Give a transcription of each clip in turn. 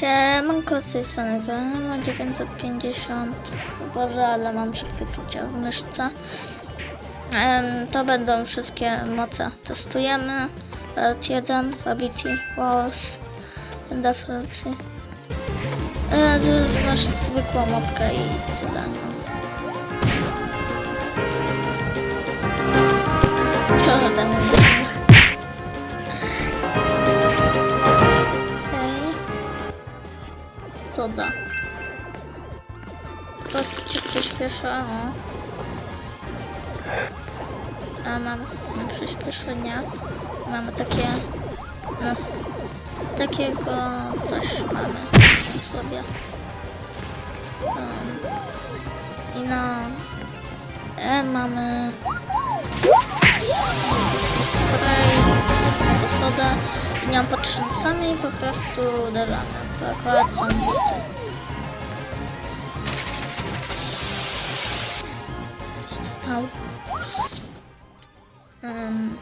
Siemanko z tej strony Granula 950 Boże, ale mam szybkie czucie w myszce. To będą wszystkie moce. Testujemy. Part 1, Ability, Walls To jest masz zwykłą mopkę i tyle no. Trochę Okej soda. Po prostu cię przyspiesza, o. A mam, przyspieszenia. Mamy takie... Nas, takiego coś mamy w sobie. Um, I na E mamy spray, soda nią potrząsamy i po prostu uderzamy. To akurat są buty. Co stało? Um,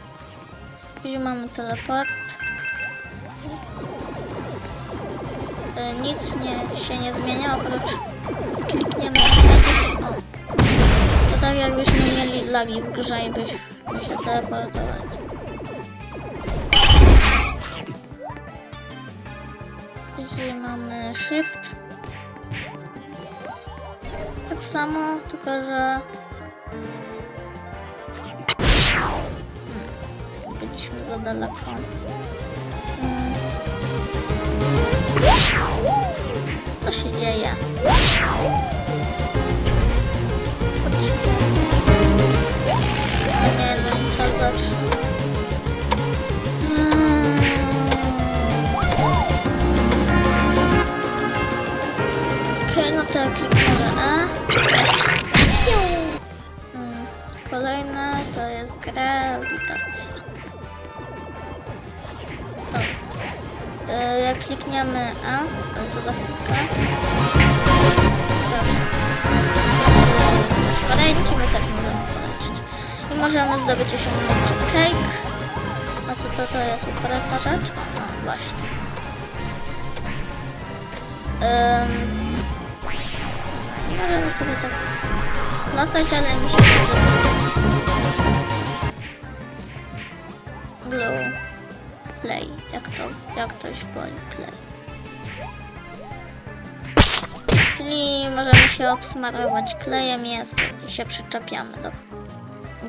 później mamy teleport. E, nic nie, się nie zmienia, oprócz klikniemy na. To tak jakbyśmy mieli lagi w grze i byśmy się teleportowali. Mamy shift. Tak samo, tylko że Hmm, byliśmy za daleko. Hmm. Co się dzieje? Nie, no zacznie. Hmm. Jest grawitacja. O. E, Jak klikniemy ale to za chwilkę. Podejdźmy, tak możemy polecieć. I możemy zdobyć osiągnięcie cake. A to, to, to jest ukradna rzecz? No właśnie. Um, Możemy sobie tak latać, ale mi się to Glow. Play. Jak to, jak to się woli play. Czyli możemy się obsmarować klejem jest i się przyczepiamy do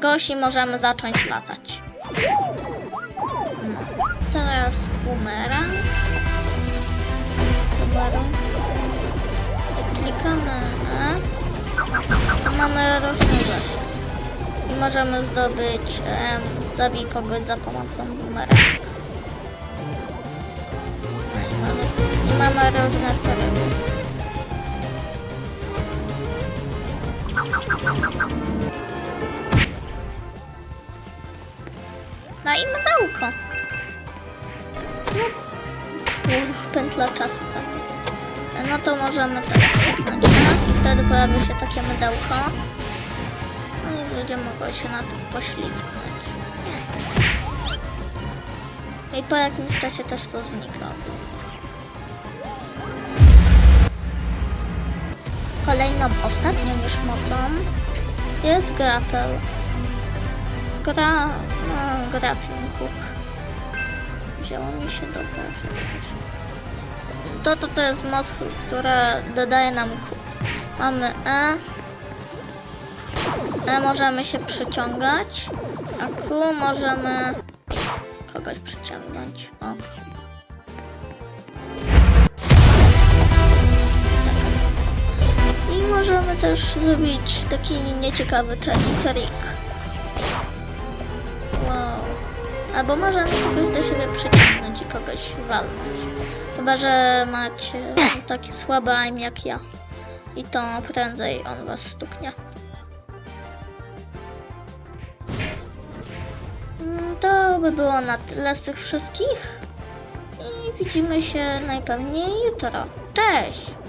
gosi możemy zacząć latać. No. Teraz bumerang. Bumerang. Klikamy E, to mamy różne. I możemy zdobyć em, zabij kogoś za pomocą bumerang. I mamy, różne tryby. No i mydełko. No, pętla czasu tam jest. No to możemy tak kliknąć nie? i wtedy pojawia się takie mydełko. Ludzie mogą się na tym poślizgnąć. I po jakimś czasie też to znika. Kolejną, ostatnią już mocą jest grapple. Gra... no, grappling hook. Wzięło mi się do To, to, to jest moc, która dodaje nam Q. Mamy E. Możemy się przyciągać, a Q możemy kogoś przyciągnąć. O. I możemy też zrobić taki nieciekawy trik. Albo możemy kogoś do siebie przyciągnąć i kogoś walnąć. Chyba, że macie taki słaby aim jak ja. I to prędzej on was stuknie. By było na tyle z tych wszystkich. I widzimy się najpewniej jutro. Cześć!